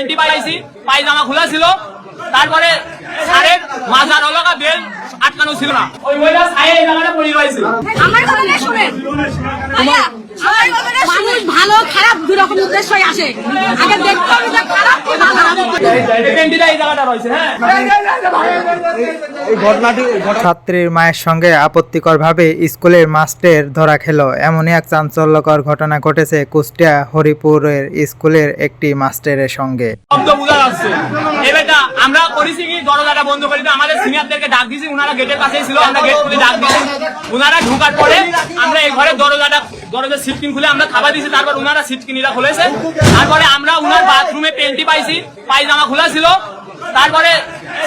Panty পাইছি পায়জামা খোলা ছিল। তারপরে সারের মাজার অলগা বেল আটকানো ছিল না। ওই মহিলা এই জায়গাটা পড়ে রয়েছে। আমার কথা শুনেন। মানুষ ভালো খারাপ দু রকম উদ্দেশ্যই আসে। আগে দেখতে হবে যে খারাপ কি ছাত্রীর মায়ের সঙ্গে আপত্তিকরভাবে স্কুলের মাস্টের ধরা খেল। এমনই এক চাঞ্চল্যকর ঘটনা ঘটেছে কুষ্টিয়া হরিপুরের স্কুলের একটি মাস্টারের সঙ্গে। আমরা করেছি কি? দরজাটা বন্ধ করে আমাদের সিনিয়রদেরকে ডাক দিয়েছি। গেটের পাশেই ছিল। আমরা গেট খুলে ডাক দিয়েছি। ঢোকার পরে আমরা এই ঘরের দরজাটা দরজার সিটকিন খুলে আমরা খাবার দিয়েছি তারপর ওনারা সিটকিনিটা খুলেছে। তারপরে আমরা ওনার বাথরুমে পেন্টি পাইছি, পায়জামা খোলা ছিল। তারপরে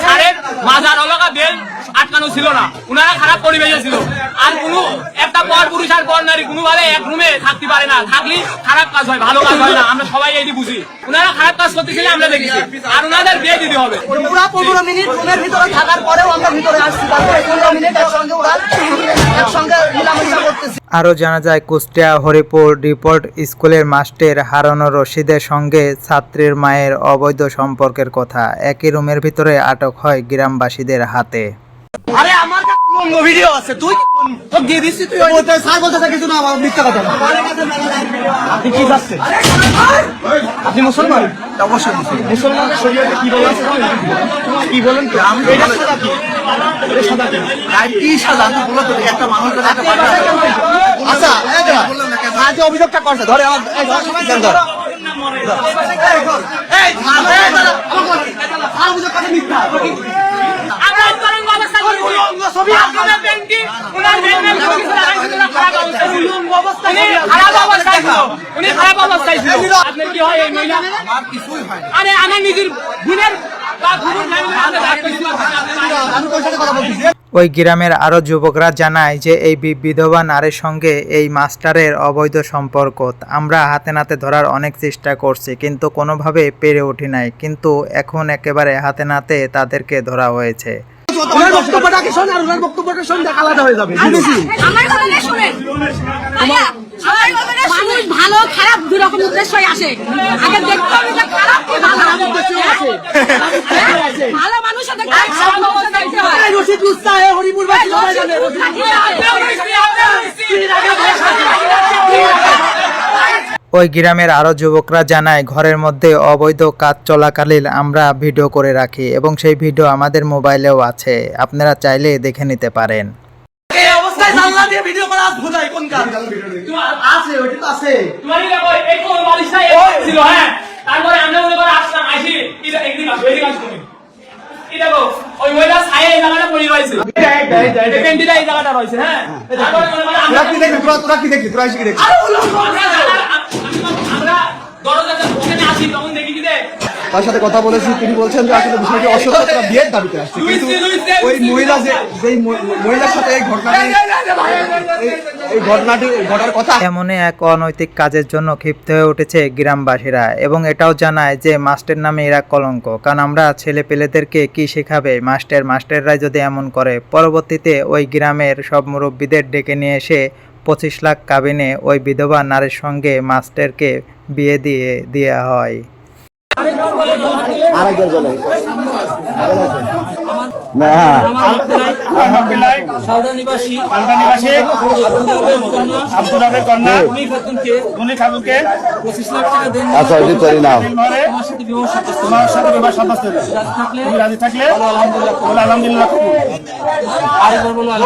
সারের মাজার অলগা বেল আটকানো ছিল না। ওনারা খারাপ পরিবেশে ছিল। আর কোনো একটা পর পুরুষ আর পর নারী কোনোভাবে এক রুমে থাকতে পারে না। থাকলে খারাপ কাজ হয়, ভালো কাজ হয় না। আমরা সবাই এই বুঝি। ওনারা খারাপ কাজ করতেছিলে আমরা দেখেছি। আর ওনাদের বিয়ে দিতে হবে। পনেরো মিনিট রুমের ভিতরে থাকার পরেও আরও জানা যায়, কুষ্টিয়া হরিপুর ডিপোর্ট স্কুলের মাস্টের হারানো রশিদের সঙ্গে ছাত্রীর মায়ের অবৈধ সম্পর্কের কথা। একই রুমের ভিতরে আটক হয় গ্রামবাসীদের হাতে। আরে আমার ভিডিও আছে তুই তো দিয়ে দিচ্ছি তুই স্যার বলতে কিছু না আমার মিথ্যা কথা আপনি কি যাচ্ছেন আপনি মুসলমান অবশ্যই মুসলমান শরীয়তে কি বলা আছে কি বলেন কি আমি এটা সাদা কি সাদা কি কি সাদা আমি বলে তো একটা মানুষ আচ্ছা আজ অভিযোগটা করছে ধরে আমার এই ধর দেন ধর এই অভিযোগ কথা মিথ্যা আমরা আন্দোলন অবস্থা করি ছবি আপনাদের ব্যাংকে ওনার ব্যাংকের সব কিছু লাগাইছিল না, খারাপ অবস্থা ছিল উনি খারাপ অবস্থায় ছিল উনি খারাপ অবস্থায় ছিল আপনার কি হয় এই মহিলা? আমার কিছুই হয় আরে আমার নিজের কথা ওই গ্রামের আরও যুবকরা জানায় যে এই বি- বিধবা নারীর সঙ্গে এই মাস্টারের অবৈধ সম্পর্ক। আমরা হাতে নাতে ধরার অনেক চেষ্টা করছি কিন্তু কোনোভাবে পেরে উঠি নাই। কিন্তু এখন একেবারে হাতে নাতে তাদেরকে ধরা হয়েছে। ওনার বক্তব্যটা শোন আর ওনার বক্তব্যটা শোন আলাদা হয়ে যাবে। আমার কথাটা শুনেন। আমার কথাটা মানুষ রকম উদ্দেশ্যই আসে। আগে দেখতে হবে যে খারাপ কি ভালো হ্যাঁ? ভালো খারাপ দেখতে হয়। রশিদ লুস্তা হরিপুর বাসী সবাই জানে ওই গ্রামের আরও যুবকরা জানায় ঘরের মধ্যে অবৈধ কাজ চলাকালীন আমরা ভিডিও করে রাখি এবং সেই ভিডিও আমাদের মোবাইলেও আছে। আপনারা চাইলে দেখে নিতে পারেন। জানলা দিয়ে ভিডিও করা আজ বোঝাই কোন কাজ? আছে ওইটা তো আছে। তোমারই দেখো এই কোন বালিশটা ছিল হ্যাঁ? তারপরে আমরা মনে করে আসলাম আসি এটা একদিন আসব এদিকে আসব এই দেখো ওই মহিলা ছায়ে এই জায়গাটা পড়ে রয়েছে। এই পেন্টিটা এই জায়গাটা রয়েছে হ্যাঁ? করে আমরা দরজাটা ওখানে আসি তখন তার সাথে কথা বলেছি তিনি বলছেন যে আসলে বিষয়টি অসত্য তারা বিয়ের দাবিতে আসছে কিন্তু ওই মহিলা যে যেই মহিলার সাথে এই ঘটনাটি এই- এই ঘটনাটি ঘটার কথা এমনই এক অনৈতিক কাজের জন্য ক্ষিপ্ত হয়ে উঠেছে গ্রামবাসীরা এবং এটাও জানায় যে মাস্টার নামে এরা কলঙ্ক কারণ আমরা ছেলে পেলেদেরকে কি শেখাবে মাস্টার মাস্টাররাই যদি এমন করে পরবর্তীতে ওই গ্রামের সব মুরব্বীদের ডেকে নিয়ে এসে পঁচিশ লাখ কাবিনে ওই বিধবা নারীর সঙ্গে মাস্টারকে বিয়ে দিয়ে দেওয়া হয় খাতুনকে আচ্ছা ওইটি তৈরি নাও। তোমার সাথে বিবাহ সাব্যস্ত। তুমি রাজি থাকলে? বলে আলহামদুলিল্লাহ। আলহামদুলিল্লাহ।